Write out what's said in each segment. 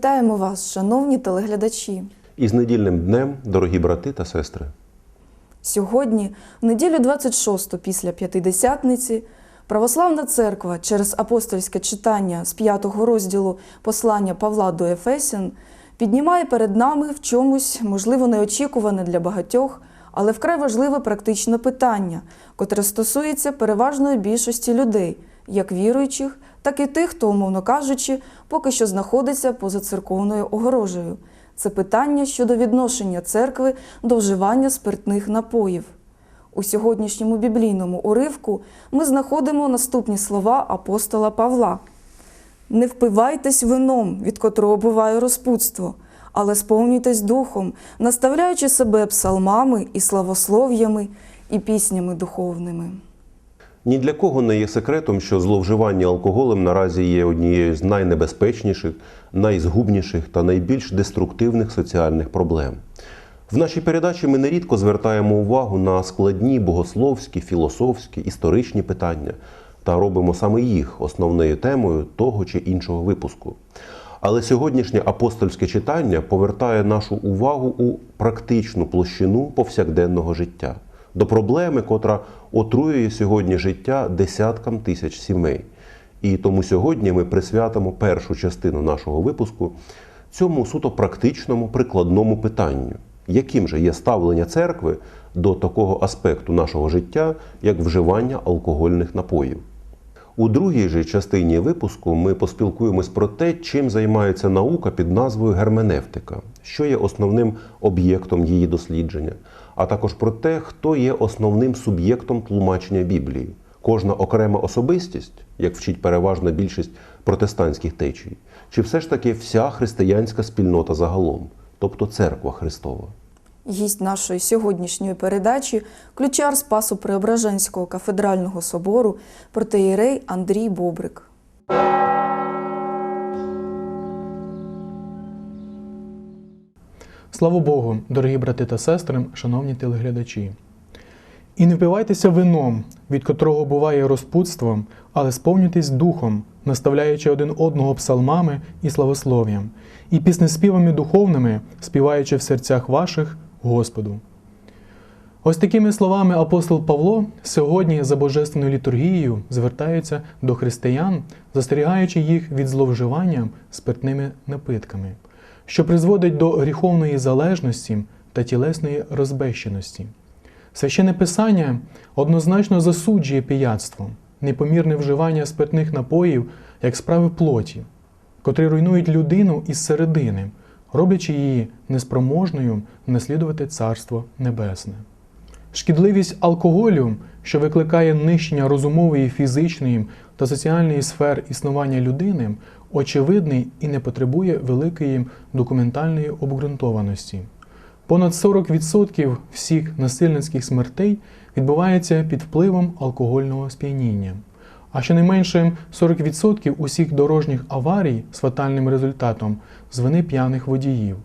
Вітаємо вас, шановні телеглядачі. І з недільним днем, дорогі брати та сестри. Сьогодні, в неділю 26 після П'ятидесятниці, Православна Церква через апостольське читання з п'ятого розділу послання Павла до Ефесян піднімає перед нами в чомусь, можливо, неочікуване для багатьох, але вкрай важливе практичне питання, котре стосується переважної більшості людей, як віруючих, так і тих, хто, умовно кажучи, поки що знаходиться поза церковною огорожею. Це питання щодо відношення церкви до вживання спиртних напоїв. У сьогоднішньому біблійному уривку ми знаходимо наступні слова апостола Павла: Не впивайтесь вином, від котрого буває розпутство, але сповнюйтесь духом, наставляючи себе псалмами і славослов'ями і піснями духовними. Ні для кого не є секретом, що зловживання алкоголем наразі є однією з найнебезпечніших, найзгубніших та найбільш деструктивних соціальних проблем. В нашій передачі ми нерідко звертаємо увагу на складні богословські, філософські, історичні питання та робимо саме їх основною темою того чи іншого випуску. Але сьогоднішнє апостольське читання повертає нашу увагу у практичну площину повсякденного життя, до проблеми, котра отруює сьогодні життя десяткам тисяч сімей. І тому сьогодні ми присвятимо першу частину нашого випуску цьому суто практичному прикладному питанню, яким же є ставлення церкви до такого аспекту нашого життя, як вживання алкогольних напоїв. У другій же частині випуску ми поспілкуємось про те, чим займається наука під назвою герменевтика, що є основним об'єктом її дослідження, а також про те, хто є основним суб'єктом тлумачення Біблії. Кожна окрема особистість, як вчить переважна більшість протестантських течій, чи все ж таки вся християнська спільнота загалом, тобто церква Христова. Гість нашої сьогоднішньої передачі ключар Спасу Преображенського кафедрального собору протеєрей Андрій Бобрик. Слава Богу, дорогі брати та сестри, шановні телеглядачі. І не впивайтеся вином, від котрого буває розпутством, але сповнюйтесь духом, наставляючи один одного псалмами і славослов'ям, і піснеспівами духовними, співаючи в серцях ваших Господу. Ось такими словами апостол Павло сьогодні за божественною літургією звертається до християн, застерігаючи їх від зловживання спиртними напитками, що призводить до гріховної залежності та тілесної розбещеності. Священне Писання однозначно засуджує пияцтво, непомірне вживання спиртних напоїв як справи плоті, котрі руйнують людину із середини, роблячи її неспроможною наслідувати Царство Небесне. Шкідливість алкоголю, що викликає нищення розумової, фізичної та соціальної сфер існування людини, очевидний і не потребує великої документальної обґрунтованості. Понад 40% всіх насильницьких смертей відбувається під впливом алкогольного сп'яніння. А щонайменше 40% усіх дорожніх аварій з фатальним результатом з вини п'яних водіїв.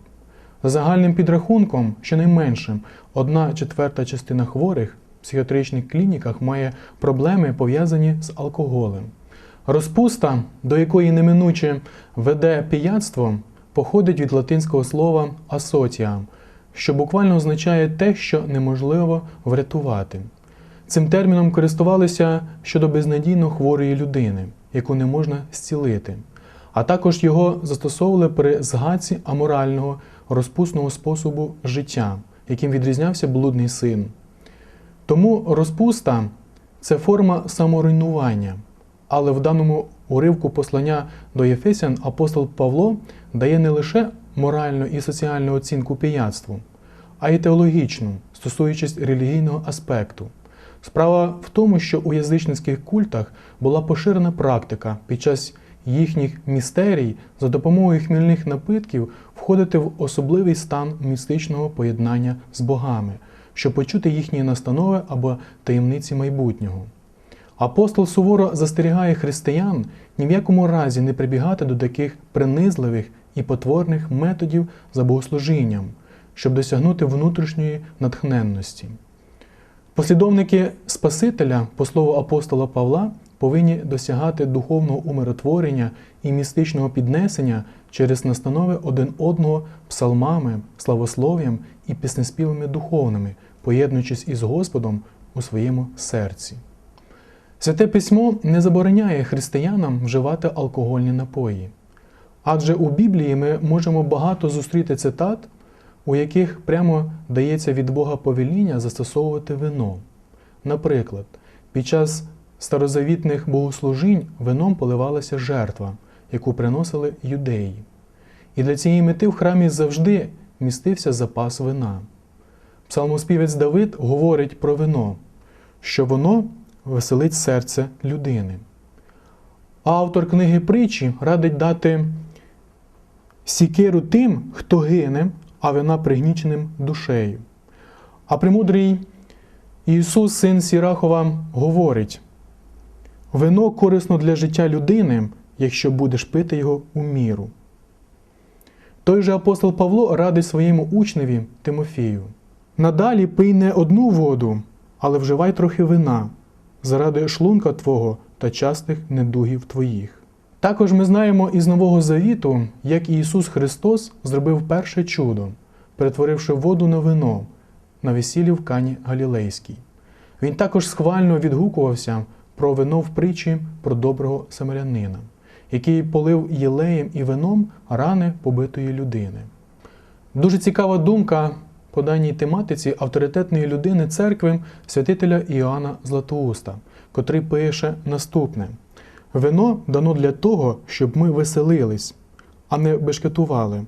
За загальним підрахунком, щонайменше одна четверта частина хворих в психіатричних клініках має проблеми пов'язані з алкоголем. Розпуста, до якої неминуче веде пияцтво, походить від латинського слова асоціа, що буквально означає те, що неможливо врятувати. Цим терміном користувалися щодо безнадійно хворої людини, яку не можна зцілити, а також його застосовували при згадці аморального розпусного способу життя, яким відрізнявся блудний син. Тому розпуста це форма саморуйнування, але в даному уривку послання до Єфесян апостол Павло дає не лише моральну і соціальну оцінку пияцтву, а й теологічну, стосуючись релігійного аспекту. Справа в тому, що у язичницьких культах була поширена практика під час їхніх містерій за допомогою хмільних напитків входити в особливий стан містичного поєднання з богами, щоб почути їхні настанови або таємниці майбутнього. Апостол суворо застерігає християн ні в якому разі не прибігати до таких принизливих і потворних методів за богослужінням, щоб досягнути внутрішньої натхненності. Послідовники Спасителя, по слову апостола Павла, повинні досягати духовного умиротворення і містичного піднесення через настанови один одного псалмами, славослов'ям і піснеспівами духовними, поєднуючись із Господом у своєму серці. Святе письмо не забороняє християнам вживати алкогольні напої. Адже у Біблії ми можемо багато зустріти цитат, у яких прямо дається від Бога повеління застосовувати вино. Наприклад, під час старозавітних богослужінь вином поливалася жертва, яку приносили юдеї. І для цієї мети в храмі завжди містився запас вина. Псалмоспівець Давид говорить про вино, що воно веселить серце людини. Автор книги притчі радить дати сікиру тим, хто гине, а вина пригніченим душею. А премудрий Ісус, син Сірахова, говорить: вино корисно для життя людини, якщо будеш пити його у міру. Той же апостол Павло радить своєму учневі Тимофію: Надалі пий не одну воду, але вживай трохи вина, заради шлунка Твого та частих недугів Твоїх. Також ми знаємо із Нового Завіту, як Ісус Христос зробив перше чудо, перетворивши воду на вино на весіллі в Кані Галілейській. Він також схвально відгукувався про вино в притчі про доброго самарянина, який полив єлеєм і вином рани побитої людини. Дуже цікава думка по даній тематиці авторитетної людини церкви святителя Іоанна Златоуста, котрий пише наступне: Вино дано для того, щоб ми веселились, а не бешкетували,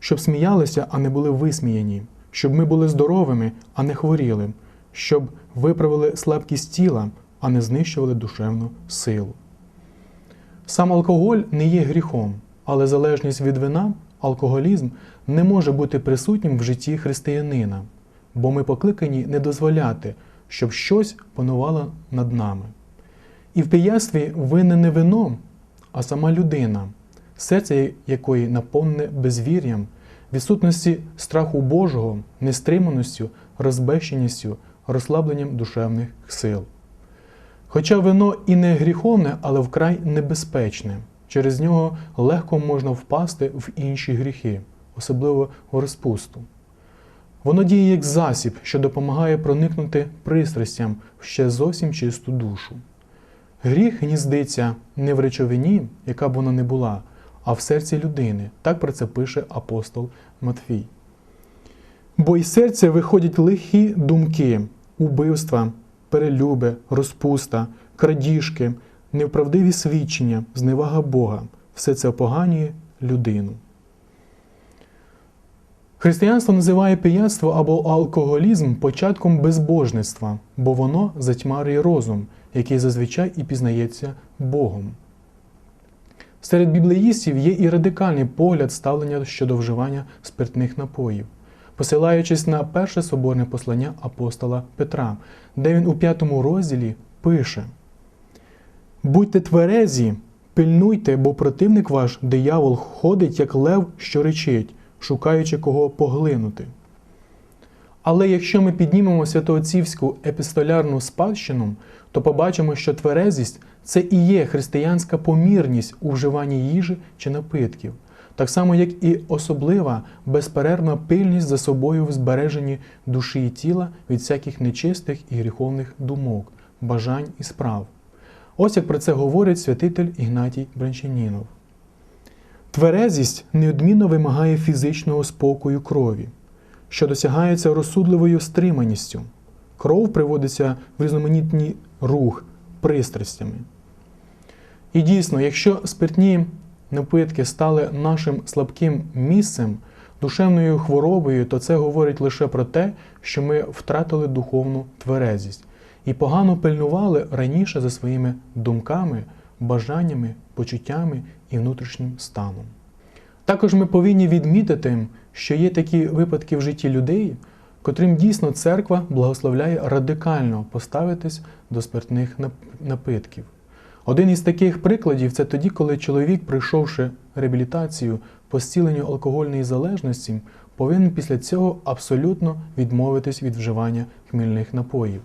щоб сміялися, а не були висміяні, щоб ми були здоровими, а не хворіли, щоб виправили слабкість тіла, а не знищували душевну силу. Сам алкоголь не є гріхом, але залежність від вина, алкоголізм не може бути присутнім в житті християнина, бо ми покликані не дозволяти, щоб щось панувало над нами. І в пиястві винне не вино, а сама людина, серце якої наповнене безвір'ям, відсутності страху Божого, нестриманістю, розбещеністю, розслабленням душевних сил. Хоча вино і не гріховне, але вкрай небезпечне, через нього легко можна впасти в інші гріхи, особливо в розпусту. Воно діє як засіб, що допомагає проникнути пристрастям в ще зовсім чисту душу. Гріх гніздиться не в речовині, яка б вона не була, а в серці людини. Так про це пише апостол Матфій. Бо із серця виходять лихі думки, убивства, перелюби, розпуста, крадіжки, невправдиві свідчення, зневага Бога. Все це опоганює людину. Християнство називає пияцтво або алкоголізм початком безбожництва, бо воно затьмарює розум, який зазвичай і пізнається Богом. Серед біблеїстів є і радикальний погляд ставлення щодо вживання спиртних напоїв, посилаючись на перше соборне послання апостола Петра, де він у п'ятому розділі пише: Будьте тверезі, пильнуйте, бо противник ваш, диявол, ходить, як лев, що речить, шукаючи кого поглинути. Але якщо ми піднімемо святоотцівську епістолярну спадщину, то побачимо, що тверезість це і є християнська помірність у вживанні їжі чи напитків, так само, як і особлива безперервна пильність за собою в збереженні душі і тіла від всяких нечистих і гріховних думок, бажань і справ. Ось як про це говорить святитель Ігнатій Брянчанінов. Тверезість неодмінно вимагає фізичного спокою крові, що досягається розсудливою стриманістю. Кров приводиться в різноманітний рух пристрастями. І дійсно, якщо спиртні напитки стали нашим слабким місцем, душевною хворобою, то це говорить лише про те, що ми втратили духовну тверезість і погано пильнували раніше за своїми думками, бажаннями, почуттями і внутрішнім станом. Також ми повинні відмітити, що є такі випадки в житті людей, котрим дійсно церква благословляє радикально поставитись до спиртних напитків. Один із таких прикладів це тоді, коли чоловік, пройшовши реабілітацію по зціленню алкогольної залежності, повинен після цього абсолютно відмовитись від вживання хмільних напоїв.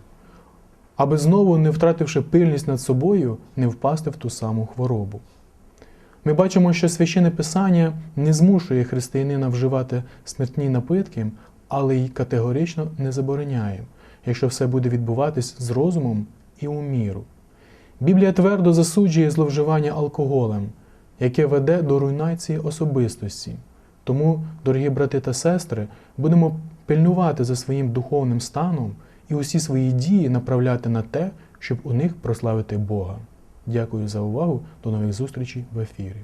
аби знову, не втративши пильність над собою, не впасти в ту саму хворобу. Ми бачимо, що священне писання не змушує християнина вживати смертні напитки, але й категорично не забороняє, якщо все буде відбуватись з розумом і у міру. Біблія твердо засуджує зловживання алкоголем, яке веде до руйнації особистості. Тому, дорогі брати та сестри, будемо пильнувати за своїм духовним станом і усі свої дії направляти на те, щоб у них прославити Бога. Дякую за увагу. До нових зустрічей в ефірі.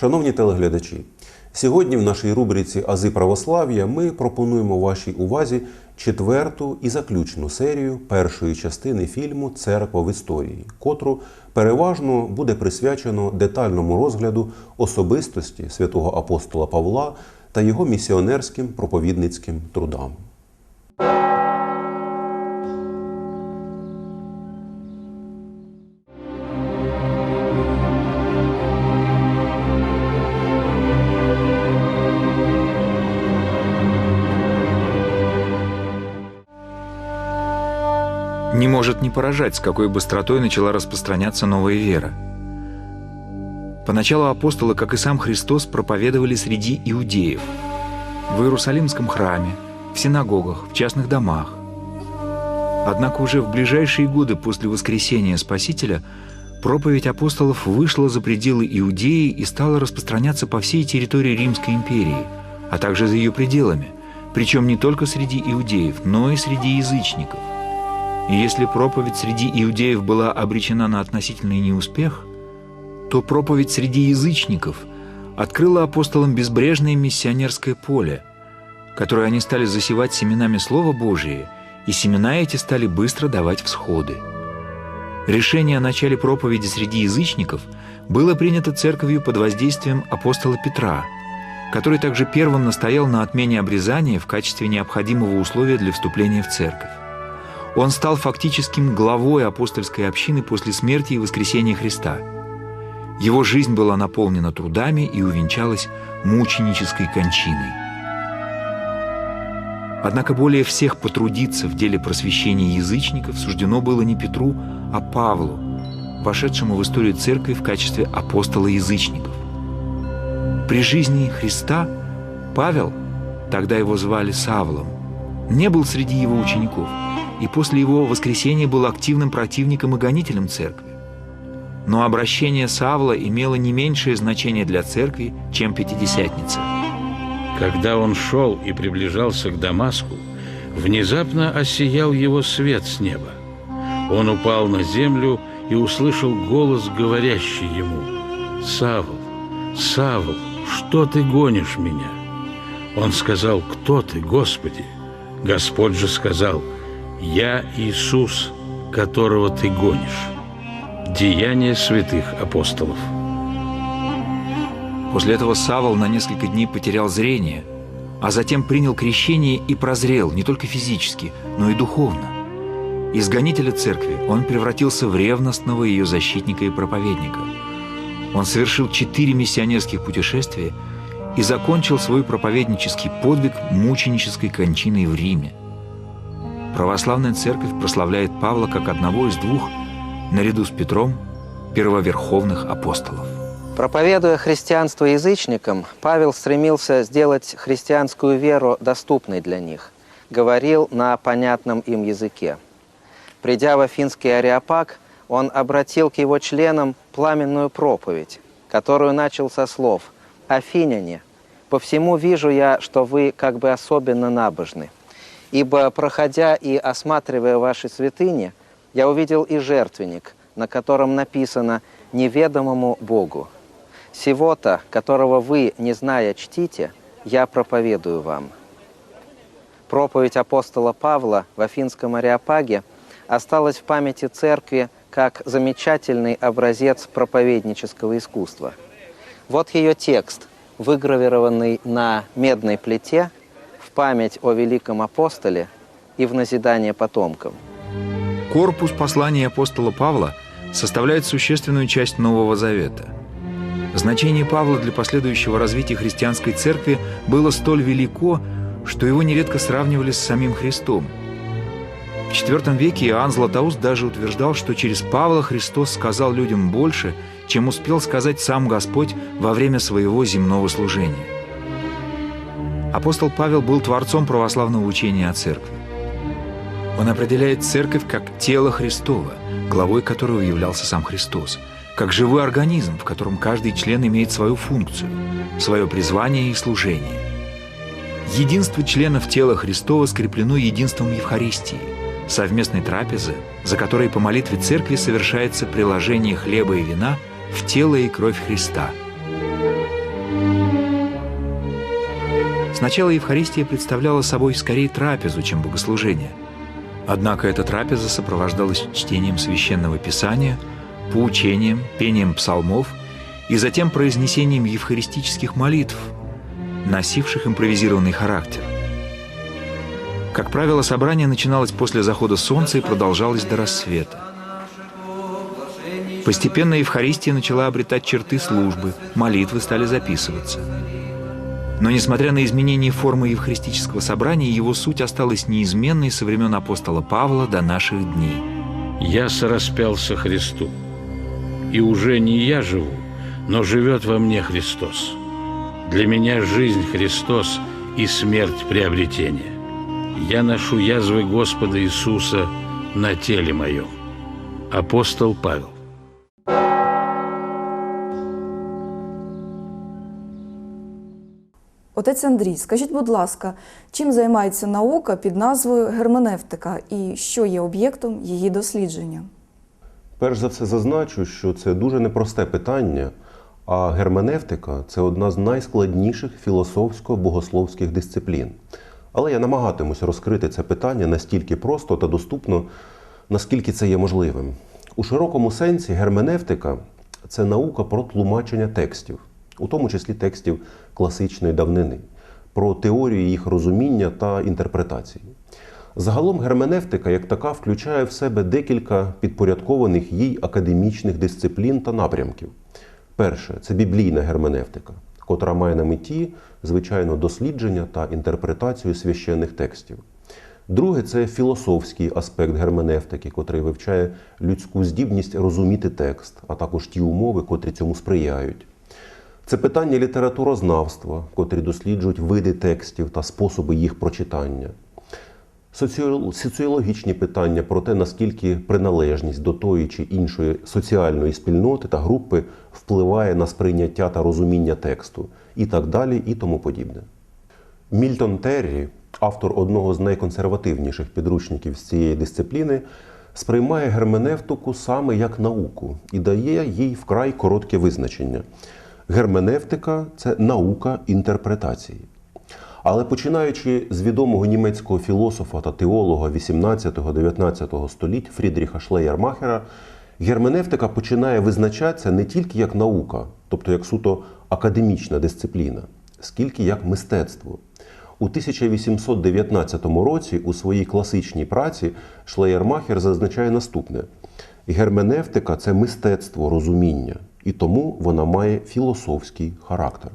Шановні телеглядачі, сьогодні в нашій рубриці Ази православ'я ми пропонуємо вашій увазі четверту і заключну серію першої частини фільму Церква в історії, котру переважно буде присвячено детальному розгляду особистості святого апостола Павла та його місіонерським проповідницьким трудам. Не поражать, с какой быстротой начала распространяться новая вера. Поначалу апостолы, как и сам Христос, проповедовали среди иудеев, в Иерусалимском храме, в синагогах, в частных домах. Однако уже в ближайшие годы после воскресения Спасителя проповедь апостолов вышла за пределы Иудеи и стала распространяться по всей территории Римской империи, а также за ее пределами, причем не только среди иудеев, но и среди язычников. И если проповедь среди иудеев была обречена на относительный неуспех, то проповедь среди язычников открыла апостолам безбрежное миссионерское поле, которое они стали засевать семенами Слова Божия, и семена эти стали быстро давать всходы. Решение о начале проповеди среди язычников было принято церковью под воздействием апостола Петра, который также первым настоял на отмене обрезания в качестве необходимого условия для вступления в церковь. Он стал фактическим главой апостольской общины после смерти и воскресения Христа. Его жизнь была наполнена трудами и увенчалась мученической кончиной. Однако более всех потрудиться в деле просвещения язычников суждено было не Петру, а Павлу, вошедшему в историю церкви в качестве апостола язычников. При жизни Христа Павел, тогда его звали Савлом, не был среди его учеников – и после его воскресения был активным противником и гонителем церкви. Но обращение Савла имело не меньшее значение для церкви, чем Пятидесятница. Когда он шел и приближался к Дамаску, внезапно осиял его свет с неба. Он упал на землю и услышал голос, говорящий ему, «Савл, Савл, что ты гонишь меня?» Он сказал, «Кто ты, Господи?» Господь же сказал, «Я Иисус, которого ты гонишь». Деяния святых апостолов. После этого Савол на несколько дней потерял зрение, а затем принял крещение и прозрел не только физически, но и духовно. Из гонителя церкви он превратился в ревностного ее защитника и проповедника. Он совершил четыре миссионерских путешествия и закончил свой проповеднический подвиг мученической кончиной в Риме. Православная церковь прославляет Павла как одного из двух, наряду с Петром, первоверховных апостолов. Проповедуя христианство язычникам, Павел стремился сделать христианскую веру доступной для них, говорил на понятном им языке. Придя в Афинский ареопаг, он обратил к его членам пламенную проповедь, которую начал со слов «Афиняне, по всему вижу я, что вы как бы особенно набожны, ибо, проходя и осматривая ваши святыни, я увидел и жертвенник, на котором написано «Неведомому Богу». Сего-то, которого вы, не зная, чтите, я проповедую вам. Проповедь апостола Павла в Афинском Ареопаге осталась в памяти церкви как замечательный образец проповеднического искусства. Вот ее текст, выгравированный на медной плите, память о великом апостоле и в назидание потомкам. Корпус послания апостола Павла составляет существенную часть Нового Завета. Значение Павла для последующего развития христианской церкви было столь велико, что его нередко сравнивали с самим Христом. В IV веке Иоанн Златоуст даже утверждал, что через Павла Христос сказал людям больше, чем успел сказать сам Господь во время своего земного служения. Апостол Павел был творцом православного учения о церкви. Он определяет церковь как тело Христова, главой которого являлся сам Христос, как живой организм, в котором каждый член имеет свою функцию, свое призвание и служение. Единство членов тела Христова скреплено единством Евхаристии, совместной трапезы, за которой по молитве церкви совершается приложение хлеба и вина в тело и кровь Христа. Сначала Евхаристия представляла собой скорее трапезу, чем богослужение. Однако эта трапеза сопровождалась чтением священного писания, поучением, пением псалмов и затем произнесением евхаристических молитв, носивших импровизированный характер. Как правило, собрание начиналось после захода солнца и продолжалось до рассвета. Постепенно Евхаристия начала обретать черты службы, молитвы стали записываться. Но несмотря на изменение формы евхаристического собрания, его суть осталась неизменной со времен апостола Павла до наших дней. Я сораспялся Христу, и уже не я живу, но живет во мне Христос. Для меня жизнь Христос и смерть приобретение. Я ношу язвы Господа Иисуса на теле моем. Апостол Павел. Отець Андрій, скажіть, будь ласка, чим займається наука під назвою герменевтика і що є об'єктом її дослідження? Перш за все зазначу, що це дуже непросте питання, а герменевтика це одна з найскладніших філософсько-богословських дисциплін. Але я намагатимусь розкрити це питання настільки просто та доступно, наскільки це є можливим. У широкому сенсі герменевтика це наука про тлумачення текстів, у тому числі текстів класичної давнини, про теорію їх розуміння та інтерпретації. Загалом герменевтика як така включає в себе декілька підпорядкованих їй академічних дисциплін та напрямків. Перше це біблійна герменевтика, котра має на меті, звичайно, дослідження та інтерпретацію священних текстів. Друге це філософський аспект герменевтики, котрий вивчає людську здібність розуміти текст, а також ті умови, котрі цьому сприяють. Це питання літературознавства, котрі досліджують види текстів та способи їх прочитання. Соціологічні питання про те, наскільки приналежність до тої чи іншої соціальної спільноти та групи впливає на сприйняття та розуміння тексту, і так далі, і тому подібне. Мільтон Террі, автор одного з найконсервативніших підручників з цієї дисципліни, сприймає герменевтику саме як науку і дає їй вкрай коротке визначення. Герменевтика це наука інтерпретації. Але починаючи з відомого німецького філософа та теолога 18-19 століть Фрідріха Шлеєрмахера, герменевтика починає визначатися не тільки як наука, тобто як суто академічна дисципліна, скільки як мистецтво. У 1819 році у своїй класичній праці Шлеєрмахер зазначає наступне: герменевтика це мистецтво розуміння, і тому вона має філософський характер.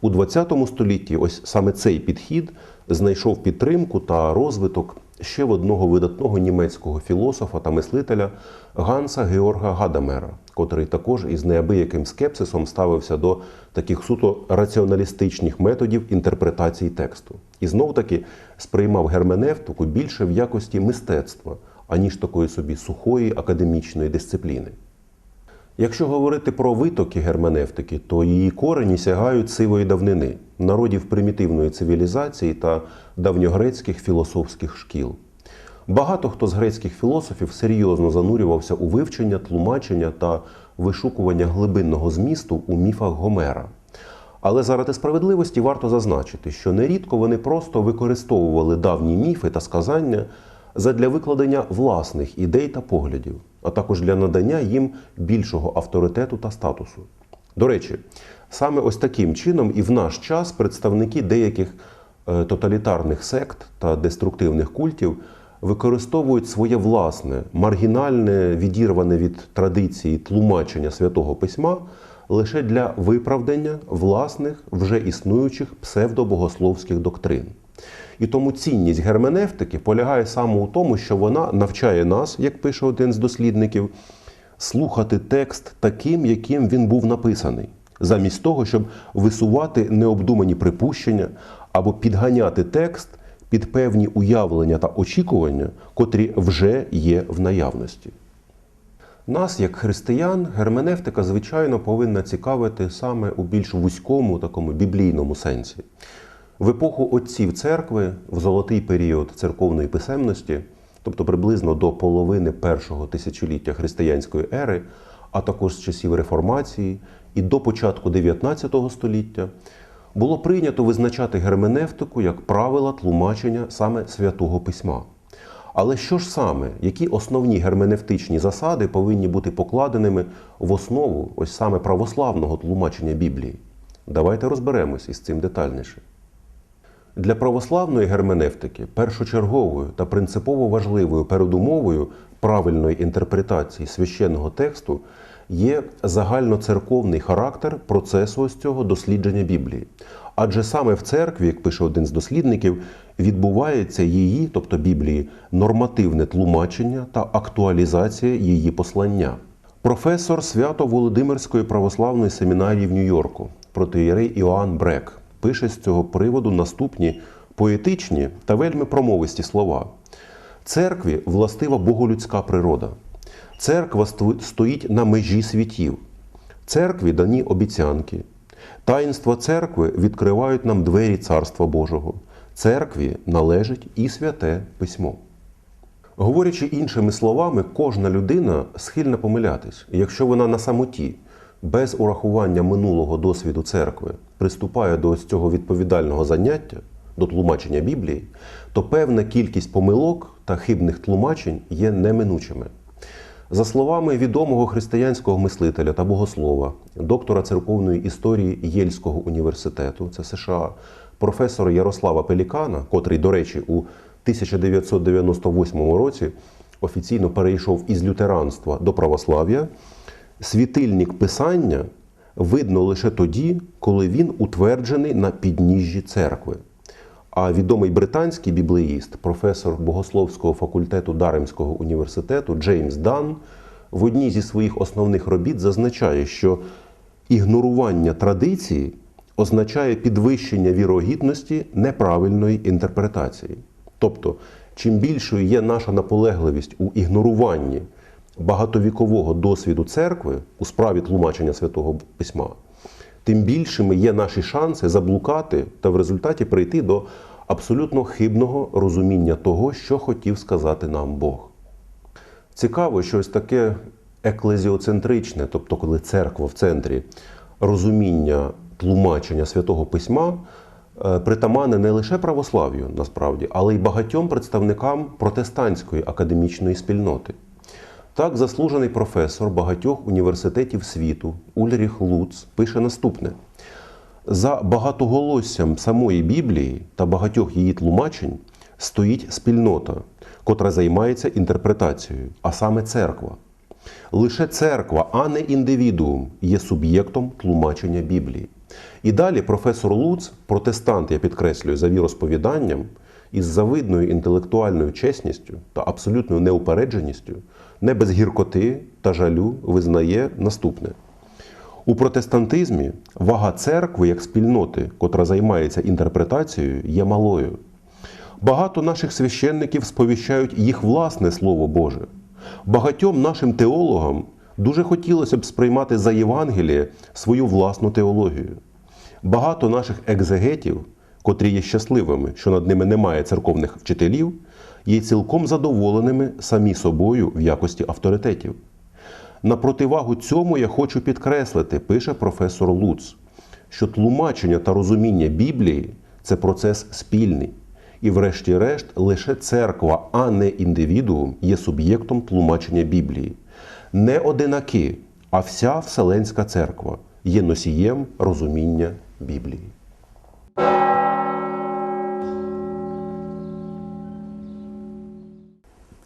У ХХ столітті ось саме цей підхід знайшов підтримку та розвиток ще в одного видатного німецького філософа та мислителя Ганса Георга Гадамера, котрий також із неабияким скепсисом ставився до таких суто раціоналістичних методів інтерпретації тексту. І знов таки сприймав герменевтику більше в якості мистецтва, аніж такої собі сухої академічної дисципліни. Якщо говорити про витоки герменевтики, то її корені сягають сивої давнини, народів примітивної цивілізації та давньогрецьких філософських шкіл. Багато хто з грецьких філософів серйозно занурювався у вивчення, тлумачення та вишукування глибинного змісту у міфах Гомера. Але заради справедливості варто зазначити, що нерідко вони просто використовували давні міфи та сказання задля викладення власних ідей та поглядів, а також для надання їм більшого авторитету та статусу. До речі, саме ось таким чином і в наш час представники деяких е, тоталітарних сект та деструктивних культів використовують своє власне, маргінальне, відірване від традиції тлумачення святого письма лише для виправдання власних вже існуючих псевдобогословських доктрин. І тому цінність герменевтики полягає саме у тому, що вона навчає нас, як пише один з дослідників, слухати текст таким, яким він був написаний, замість того, щоб висувати необдумані припущення або підганяти текст під певні уявлення та очікування, котрі вже є в наявності. Нас, як християн, герменевтика, звичайно, повинна цікавити саме у більш вузькому, такому біблійному сенсі. В епоху отців церкви, в золотий період церковної писемності, тобто приблизно до половини першого тисячоліття християнської ери, а також з часів реформації і до початку 19 століття, було прийнято визначати герменевтику як правила тлумачення саме святого письма. Але що ж саме, які основні герменевтичні засади повинні бути покладеними в основу ось саме православного тлумачення Біблії? Давайте розберемось із цим детальніше. Для православної герменевтики першочерговою та принципово важливою передумовою правильної інтерпретації священного тексту є загальноцерковний характер процесу ось цього дослідження Біблії. Адже саме в церкві, як пише один з дослідників, відбувається її, тобто Біблії, нормативне тлумачення та актуалізація її послання. Професор Свято-Володимирської православної семінарії в Нью-Йорку, протиєрей Іоанн Брек, пише з цього приводу наступні поетичні та вельми промовисті слова. Церкві властива боголюдська природа. Церква стоїть на межі світів. Церкві дані обіцянки. Таїнства церкви відкривають нам двері Царства Божого. Церкві належить і святе письмо. Говорячи іншими словами, кожна людина схильна помилятись, якщо вона на самоті, без урахування минулого досвіду церкви, приступає до ось цього відповідального заняття, до тлумачення Біблії, то певна кількість помилок та хибних тлумачень є неминучими. За словами відомого християнського мислителя та богослова, доктора церковної історії Єльського університету, це США, професора Ярослава Пелікана, котрий, до речі, у 1998 році офіційно перейшов із лютеранства до православ'я, світильник писання видно лише тоді, коли він утверджений на підніжжі церкви. А відомий британський біблеїст, професор богословського факультету Даремського університету Джеймс Дан в одній зі своїх основних робіт зазначає, що ігнорування традиції означає підвищення вірогідності неправильної інтерпретації. Тобто, чим більшою є наша наполегливість у ігноруванні багатовікового досвіду церкви у справі тлумачення святого письма, тим більшими є наші шанси заблукати та в результаті прийти до абсолютно хибного розуміння того, що хотів сказати нам Бог. Цікаво, що ось таке еклезіоцентричне, тобто коли церква в центрі розуміння тлумачення святого письма, е, притаманне не лише православ'ю насправді, але й багатьом представникам протестантської академічної спільноти. Так, заслужений професор багатьох університетів світу Ульріх Луц пише наступне: за багатоголоссям самої Біблії та багатьох її тлумачень стоїть спільнота, котра займається інтерпретацією, а саме церква. Лише церква, а не індивідуум, є суб'єктом тлумачення Біблії. І далі професор Луц, протестант, я підкреслюю, за віросповіданням, із завидною інтелектуальною чесністю та абсолютною неупередженістю, не без гіркоти та жалю визнає наступне. У протестантизмі вага церкви як спільноти, котра займається інтерпретацією, є малою. Багато наших священників сповіщають їх власне Слово Боже. Багатьом нашим теологам дуже хотілося б сприймати за Євангеліє свою власну теологію. Багато наших екзегетів, котрі є щасливими, що над ними немає церковних вчителів, є цілком задоволеними самі собою в якості авторитетів. На противагу цьому я хочу підкреслити, пише професор Луц, що тлумачення та розуміння Біблії це процес спільний. І, врешті-решт, лише церква, а не індивідуум, є суб'єктом тлумачення Біблії. Не одинаки, а вся Вселенська церква є носієм розуміння Біблії.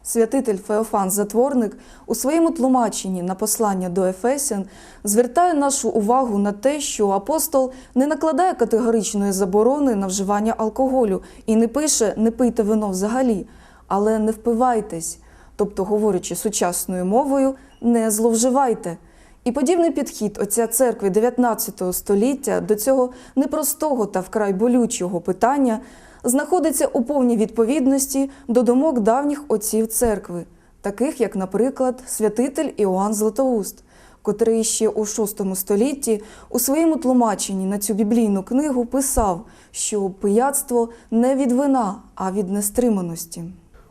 Святитель Феофан Затворник у своєму тлумаченні на послання до Ефесян звертає нашу увагу на те, що апостол не накладає категоричної заборони на вживання алкоголю і не пише не пийте вино взагалі, але не впивайтесь, тобто, говорячи сучасною мовою, не зловживайте. І подібний підхід отця церкви 19 століття до цього непростого та вкрай болючого питання знаходиться у повній відповідності до думок давніх отців церкви, таких як, наприклад, святитель Іоанн Златоуст, котрий ще у VI столітті у своєму тлумаченні на цю біблійну книгу писав, що пияцтво не від вина, а від нестриманості.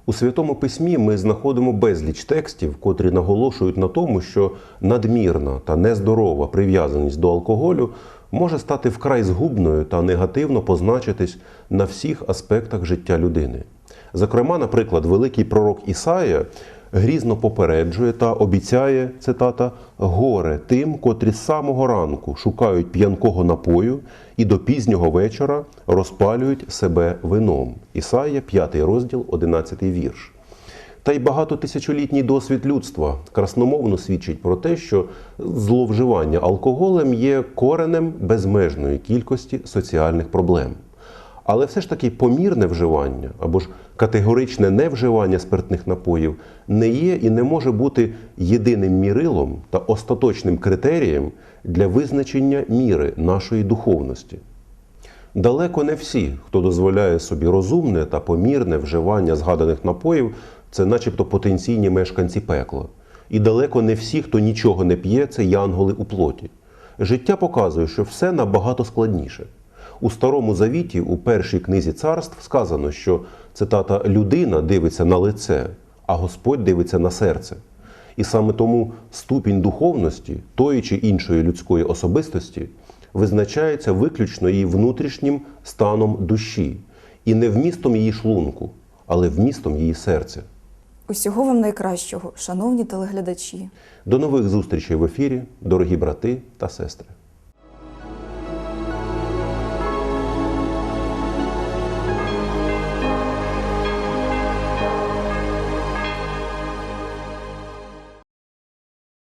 У Святому Письмі ми знаходимо безліч текстів, котрі наголошують на тому, що надмірна та нездорова прив'язаність до алкоголю може стати вкрай згубною та негативно позначитись на всіх аспектах життя людини. Зокрема, наприклад, великий пророк Ісая грізно попереджує та обіцяє цитата горе тим, котрі з самого ранку шукають п'янкого напою і до пізнього вечора розпалюють себе вином. Ісая, 5 розділ, 11 вірш. Та й багатотисячолітній досвід людства красномовно свідчить про те, що зловживання алкоголем є коренем безмежної кількості соціальних проблем. Але все ж таки помірне вживання або ж категоричне невживання спиртних напоїв не є і не може бути єдиним мірилом та остаточним критерієм для визначення міри нашої духовності. Далеко не всі, хто дозволяє собі розумне та помірне вживання згаданих напоїв, це начебто потенційні мешканці пекла. І далеко не всі, хто нічого не п'є, це янголи у плоті. Життя показує, що все набагато складніше. У Старому Завіті, у першій книзі царств, сказано, що цитата людина дивиться на лице, а Господь дивиться на серце. І саме тому ступінь духовності тої чи іншої людської особистості визначається виключно її внутрішнім станом душі і не вмістом її шлунку, але вмістом її серця. Усього вам найкращого, шановні телеглядачі. До нових зустрічей в ефірі, дорогі брати та сестри.